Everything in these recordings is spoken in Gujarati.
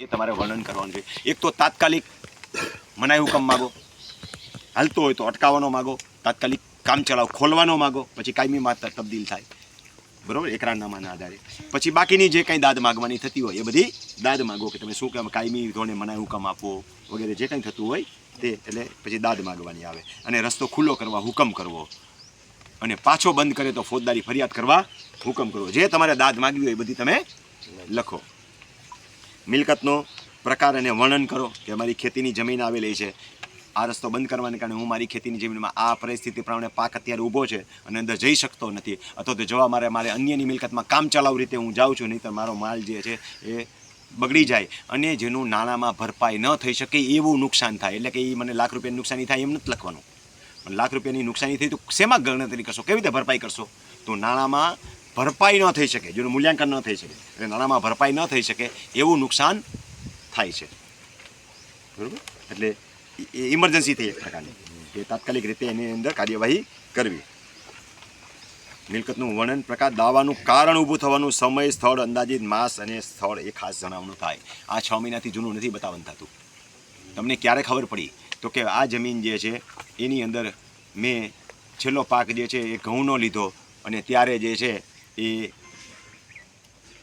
એ તમારે વર્ણન કરવાનું છે. એક તો તાત્કાલિક મનાઈ હુકમ માગો. હાલતો હોય તો અટકાવવાનો માગો. તાત્કાલિક કામ ચલાવ ખોલવાનો માગો. પછી કાયમી માત્ર તબદીલ થાય. બરોબર? એકરારનામાના આધારે. પછી બાકીની જે કંઈ દાદ માગવાની થતી હોય, એ બધી દાદ માગો કે તમે શું કહેવા કાયમી ધોરણે મનાઈ હુકમ આપવો વગેરે જે કંઈ થતું હોય તે એટલે પછી દાદ માગવાની આવે. અને રસ્તો ખુલ્લો કરવા હુકમ કરવો. અને પાછો બંધ કરે તો ફોજદારી ફરિયાદ કરવા હુકમ કરવો. જે તમારે દાદ માગવી હોય એ બધી તમે લખો. મિલકતનો પ્રકાર અને વર્ણન કરો કે મારી ખેતીની જમીન આવેલી છે. આ રસ્તો બંધ કરવાને કારણે હું મારી ખેતીની જમીનમાં આ પરિસ્થિતિ પ્રમાણે પાક અત્યારે ઊભો છે અને અંદર જઈ શકતો નથી. અથવા તો જવા મારે મારે અન્યની મિલકતમાં કામ ચલાવ રીતે હું જાઉં છું નહીં મારો માલ જે છે એ બગડી જાય અને જેનું નાણાંમાં ભરપાઈ ન થઈ શકે એવું નુકસાન થાય. એટલે કે એ મને લાખ રૂપિયાની નુકસાની થાય એમ નથી લખવાનું. પણ લાખ રૂપિયાની નુકસાની થઈ તો શેમાં ગણતરી કરશો? કેવી રીતે ભરપાઈ કરશો? તો નાણાંમાં ભરપાઈ ન થઈ શકે, જેનું મૂલ્યાંકન ન થઈ શકે. એટલે નાણાંમાં ભરપાઈ ન થઈ શકે, એવું નુકસાન થાય છે. બરાબર? એટલે એ ઇમરજન્સી થઈ એક પ્રકારની. કે તાત્કાલિક રીતે એની અંદર કાર્યવાહી કરવી. મિલકતનું વર્ણન પ્રકાર દાવાનું કારણ ઊભું થવાનું સમય, સ્થળ, અંદાજિત માસ અને સ્થળ એ ખાસ જણાવવાનું થાય. આ છ મહિનાથી જૂનું નથી બતાવવાનું થતું. તમને ક્યારે ખબર પડી? તો કે આ જમીન જે છે, એની અંદર મેં છેલ્લો પાક જે છે, એ ઘઉંનો લીધો અને ત્યારે જે છે એ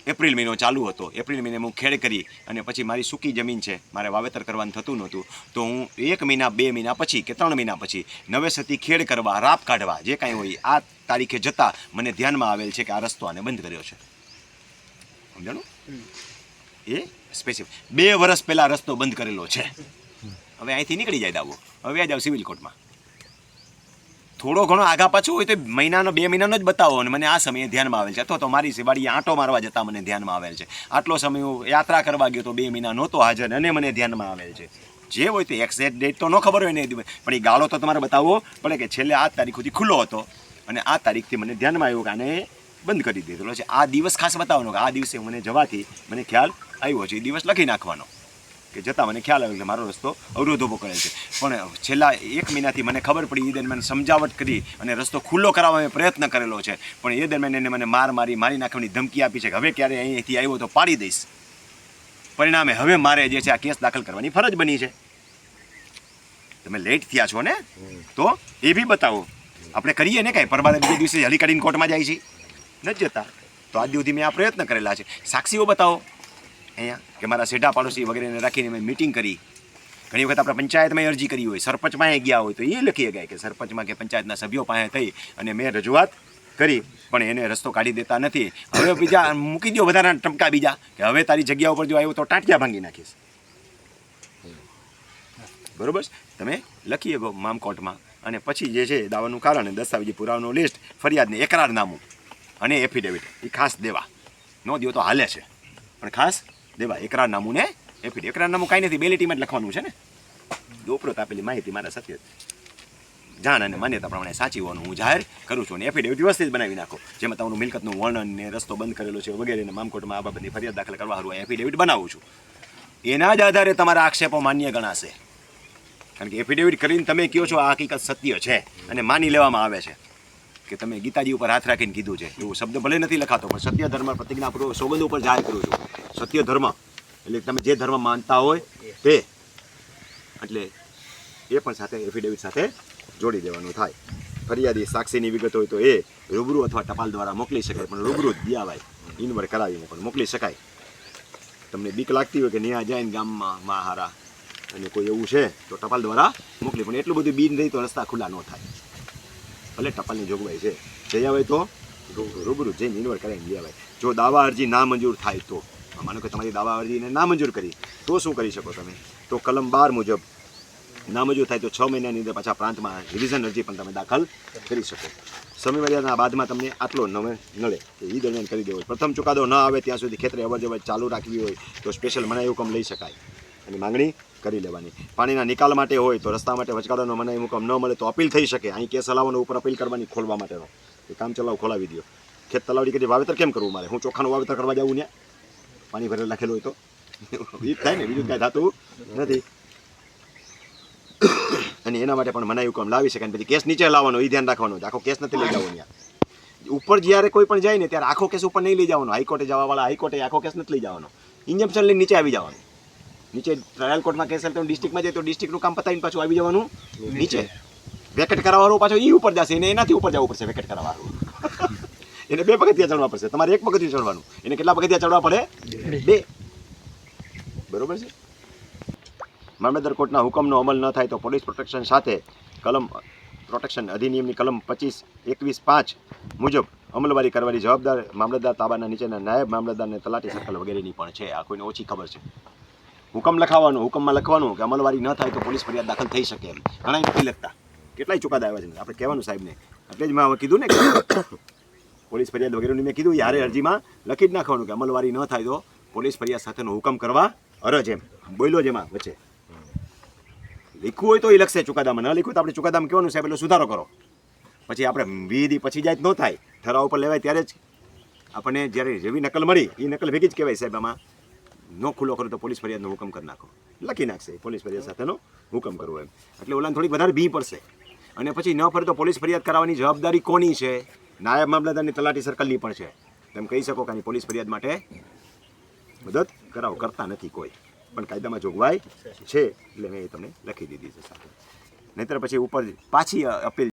એપ્રિલ મહિનો ચાલુ હતો. એપ્રિલ મહિને હું ખેડ કરી અને પછી મારી સૂકી જમીન છે મારે વાવેતર કરવાનું થતું નહોતું. તો હું એક મહિના બે મહિના પછી કે ત્રણ મહિના પછી નવેસરથી ખેડ કરવા રાપ કાઢવા જે કાંઈ હોય આ તારીખે જતાં મને ધ્યાનમાં આવેલ છે કે આ રસ્તો આને બંધ કર્યો છે. સમજાણું? એ સ્પેસિફિક બે વર્ષ પહેલાં રસ્તો બંધ કરેલો છે. હવે અહીંથી નીકળી જાય દાવો. હવે આ જાવ સિવિલ કોર્ટમાં. થોડો ઘણો આગા પાછું હોય તો મહિનાનો, બે મહિનાનો જ બતાવો અને મને આ સમયે ધ્યાનમાં આવેલ છે. અથવા તો મારી સિવાડી આંટો મારવા જતાં મને ધ્યાનમાં આવેલ છે. આટલો સમય હું યાત્રા કરવા ગયો તો બે મહિના નહોતો હાજર અને મને ધ્યાનમાં આવેલ છે. જે હોય તે એક્ઝેક્ટ ડેટ તો ન ખબર હોય ને પણ એ ગાળો તો તમારે બતાવવો પડે કે છેલ્લે આ તારીખ સુધી ખુલ્લો હતો અને આ તારીખથી મને ધ્યાનમાં આવ્યું કે આને બંધ કરી દીધેલો છે. આ દિવસ ખાસ બતાવવાનો કે આ દિવસે મને જવાથી મને ખ્યાલ આવ્યો છે. એ દિવસ લખી નાખવાનો. કે જતાં મને ખ્યાલ આવ્યો કે મારો રસ્તો અવરોધ ઊભો કરે છે. પણ છેલ્લા એક મહિનાથી મને ખબર પડી એ દરમિયાન સમજાવટ કરી અને રસ્તો ખુલ્લો કરાવવા મેં પ્રયત્ન કરેલો છે. પણ એ દરમિયાન એને મને માર મારી મારી નાખવાની ધમકી આપી છે કે હવે ક્યારે અહીંથી આવ્યો તો પાડી દઈશ. પરિણામે હવે મારે જે છે આ કેસ દાખલ કરવાની ફરજ બની છે. તમે લેટ થયા છો ને? તો એ બી બતાવો. આપણે કરીએ ને કાંઈ? પરબાદ બીજે દિવસે હલી કોર્ટમાં જાય છે. નથી જતા. તો આજ સુધી મેં આ પ્રયત્ન કરેલા છે. સાક્ષીઓ બતાવો. અહીંયા, કે મારા સેઢા પાડોશી વગેરેને રાખીને મેં મિટિંગ કરી. ઘણી વખત આપણે પંચાયતમાં અરજી કરી હોય સરપંચ પાસે ગયા હોય તો એ લખી ગયા કે સરપંચમાં કે પંચાયતના સભ્યો પાસે થઈ અને મેં રજૂઆત કરી, પણ એને રસ્તો કાઢી દેતા નથી. હવે બીજા, મૂકી દો વધારાના ટમકા બીજા, કે હવે તારી જગ્યા ઉપર જો આવ્યો તો ટાંટિયા ભાંગી નાખીશ. બરોબર? તમે લખી શકો મામ કોર્ટમાં. અને પછી જે છે, દાવાનું કારણ દસ્તાવેજી પુરાવાનું લિસ્ટ, ફરિયાદને એકરારનામું અને એફિડેવિટ એ ખાસ દેવા. ન દો તો હાલે છે. પણ ખાસ દેવા એકરારનામું ને? એફિડેવિટ એકરારનામું કાંઈ નથી બેલેટીમાં જ લખવાનું છે ને? ઉપરોત આપેલી માહિતી મારા સત્ય જાણ અને માન્યતા પ્રમાણે સાચી હું જાહેર કરું છું અને એફિડેવિટ વ્યવસ્થિત બનાવી નાખો. જેમાં તમારું મિલકતનું વર્ણન ને રસ્તો બંધ કરેલો છે વગેરે ને મામકોટમાં આ બાબતની ફરિયાદ દાખલ કરવા હારું એફિડેવિટ બનાવું છું. એના જ આધારે તમારા આક્ષેપો માન્ય ગણાશે. કારણ કે એફિડેવિટ કરીને તમે કહો છો આ હકીકત સત્ય છે અને માની લેવામાં આવે છે. કે તમે ગીતાજી ઉપર હાથ રાખીને કીધું છે. એવું શબ્દ ભલે નથી લખાતો, પણ સત્ય, ધર્મ પ્રતિજ્ઞાપૂર્વક સોગંદ ઉપર જાહેર કરું છું. સત્ય ધર્મ એટલે તમે જે ધર્મ માનતા હોય તે. એટલે એ પણ સાથે એફિડેવિટ સાથે જોડી દેવાનું થાય. ફરિયાદી સાક્ષીની વિગત હોય તો એ રૂબરૂ અથવા ટપાલ દ્વારા મોકલી શકાય પણ રૂબરૂ જ દિયાવાય ઇન્વર કરાવીને પણ મોકલી શકાય. તમને બીક લાગતી હોય કે ન્યા જાય ને ગામમાં મહારા હારા અને કોઈ એવું છે તો ટપાલ દ્વારા મોકલી પણ એટલું બધું બીન રહી તો રસ્તા ખુલ્લા ન થાય. ભલે ટપાલની જોગવાઈ છે. જઈ આવે તો રૂબરૂ જઈને ઇન્વર કરાવીને લઈ આવાય જો દાવા અરજી ના મંજૂર થાય તો. માનો કે તમારી દાવા અરજીને ના મંજૂર કરી. તો શું કરી શકો તમે? તો કલમ બાર મુજબ ના મંજૂર થાય તો છ મહિનાની અંદર પાછા પ્રાંતમાં રિવિઝન અરજી પણ તમે દાખલ કરી શકો. સમયમર્યાદાના બાદમાં તમને આટલો નવે નળે એ દરમિયાન કરી દેવો. પ્રથમ ચુકાદો ન આવે ત્યાં સુધી ખેતરે અવર જવર ચાલુ રાખવી હોય તો સ્પેશિયલ મનાઈ હુકમ લઈ શકાય. અને માંગણી કરી લેવાની. પાણીના નિકાલ માટે હોય તો રસ્તા માટે વચગાળાનો મનાઈ હુકમ ન મળે તો અપીલ થઈ શકે. અહીં કેસ હલાવવાનો ઉપર અપીલ કરવાની ખોલવા માટેનો. એ કામ ચલાવ ખોલાવી દો ખેત તલાવડી કરી વાવેતર કેમ કરવું મારે? હું ચોખાનું વાવેતર કરવા જાઉં ને પાણી ભરેલ નાખેલું હોય તો એ થાય ને, બીજું કાંઈ થતું નથી. અને એના માટે પણ મનાયું કામ લાવી શકાય પછી કેસ નીચે લાવવાનો એ ધ્યાન રાખવાનું આખો કેસ નથી લઈ જવાનો ઉપર જ્યારે કોઈ પણ જાય ને, ત્યારે આખો કેસ ઉપર નહીં લઈ જવાનો. હાઈકોર્ટે જવાવાળા હાઈકોર્ટે આખો કેસ નથી લઈ જવાનો. ઇન્જમ્પશન લઈને નીચે આવી જવાનું. નીચે ટ્રાયલ કોર્ટમાં કેસ તો ડિસ્ટ્રિક્ટમાં જાય તો ડિસ્ટ્રિક્ટનું કામ પતાવીને પાછું આવી જવાનું. નીચે. વેકેટ કરાવવાનું પાછો એ ઉપર જશે. એને એનાથી ઉપર જવું પડશે વેકેટ કરાવવાનું. એને બે પગથિયા ચડવા પડશે. તમારે એક પગથિયું ચડવાનું. એને કેટલા પગથિયા ચડવા પડે? બે. બરોબર છે? મામલતદાર કોર્ટના હુકમનો અમલ ન થાય તો પોલીસ પ્રોટેક્શન સાથે કલમ, પ્રોટેક્શન અધિનિયમની કલમ પચીસ, એકવીસ, પાંચ મુજબ અમલવારી કરવાની જવાબદાર મામલતદાર તાબાના નીચેના નાયબ મામલતદારને તલાટી સર્કલ વગેરેની પણ છે. આ કોઈને ઓછી ખબર છે. હુકમ લખાવવાનું, હુકમમાં લખવાનું કે અમલવારી ન થાય તો પોલીસ ફરિયાદ દાખલ થઈ શકે એમ. ઘણા નથી લખતા. કેટલાય ચુકાદા આવ્યા છે આપણે કહેવાનું સાહેબને. એટલે જ મેં હવે કીધું ને પોલીસ ફરિયાદ વગેરેનું મેં કીધું યારે અરજીમાં લખી જ નાખવાનું કે અમલવારી ન થાય તો પોલીસ ફરિયાદ સાથેનો હુકમ કરવા અરજ એમ બોલ્યો જેમાં વચ્ચે. લખવું હોય તો એ લખશે ચુકાદામાં. ન લખ્યું તો આપણે ચુકાદામાં કહેવાનું સાહેબ? એટલે સુધારો કરો. પછી આપણે વિધિ પછી જાય ન થાય. ઠરાવ ઉપર લેવાય ત્યારે જ. આપણને જ્યારે જેવી નકલ મળી એ નકલ ભેગી જ કહેવાય સાહેબ આમાં. ન ખુલ્લો કરો તો પોલીસ ફરિયાદનો હુકમ કરી નાખો. લખી નાખશે પોલીસ ફરિયાદ સાથેનો હુકમ કરવો એમ. એટલે ઓલાને થોડીક વધારે ભી પડશે. અને પછી ન ફરે તો પોલીસ ફરિયાદ કરાવવાની જવાબદારી કોની છે? નાયબ મામલતદારની તલાટી સર્કલની પણ છે. તેમ કહી શકો કે પોલીસ ફરિયાદ માટે મદદ કરાવો, કરતા નથી કોઈ. પણ કાયદામાં જોગવાઈ છે, એટલે મેં એ તમને લખી દીધી છે સાથે. નહીતર પછી ઉપર પાછી અપીલ